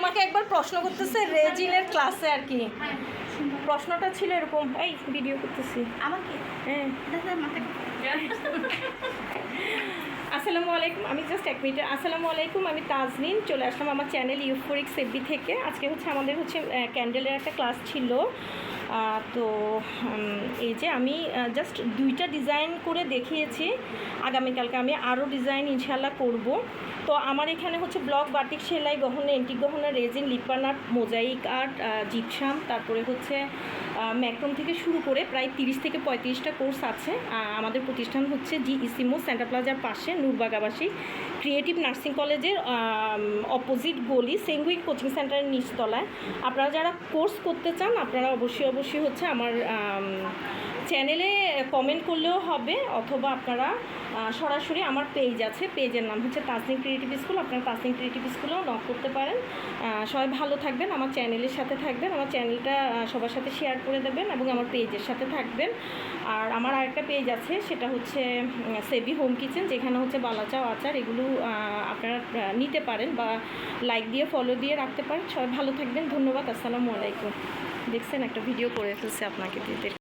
আমাকে একবার প্রশ্ন করতেছে রেজিনের ক্লাসে আর কি। প্রশ্নটা ছিল এরকম এই ভিডিও করতেছি। আমাকে হ্যাঁ। আসসালামু আলাইকুম আমি জাস্ট এক মিনিট আসসালামু আলাইকুম আমি তাজনিন চলে আসলাম আমার চ্যানেল ইউফোরিক সেবি থেকে। আজকে হচ্ছে আমাদের হচ্ছে ক্যান্ডেলের একটা ক্লাস ছিল। তো এই যে আমি জাস্ট দুইটা ডিজাইন করে দেখিয়েছি। আগামীকালকে আমি আরও ডিজাইন ইনশাল্লাহ করব। তো আমার এখানে হচ্ছে ব্লক বাটিক সেলাই গহনা এন্টিক গহনা, রেজিন লিপান আর্ট মোজাইক আর্ট জিপসাম, তারপরে হচ্ছে ম্যাক্রম থেকে শুরু করে প্রায় তিরিশ থেকে পঁয়ত্রিশটা কোর্স আছে। আমাদের প্রতিষ্ঠান হচ্ছে জি ইসিমো সেন্টার প্লাজার পাশে নূরবাগ আবাসিক ক্রিয়েটিভ নার্সিং কলেজের অপোজিট গলি সেঙ্গুইং কোচিং সেন্টারের নিচতলায়। আপনারা যারা কোর্স করতে চান, আপনারা অবশ্যই অবশ্যই হচ্ছে আমার চ্যানেলে কমেন্ট করলেও হবে, অথবা আপনারা সরাসরি আমার পেজ আছে পেজের নাম হচ্ছে তাসনিম ক্রিয়েটিভ স্কুল আপনারা তাসনিম ক্রিয়েটিভ স্কুলেও নক করতে পারেন। সবাই ভালো থাকবেন, আমার চ্যানেলের সাথে থাকবেন, আমার চ্যানেলটা সবার সাথে শেয়ার করে দেবেন এবং আমার পেজের সাথে থাকবেন। আর আমার আরেকটা পেজ আছে, সেটা হচ্ছে সেভি হোম কিচেন যেখানে হচ্ছে বালাচাও আচার, এগুলো আপনারা নিতে পারেন বা লাইক দিয়ে ফলো দিয়ে রাখতে পারেন। সবাই ভালো থাকবেন, ধন্যবাদ, আসসালামু আলাইকুম। দেখছেন, একটা ভিডিও করে ফেলছে আপনাকে দিয়ে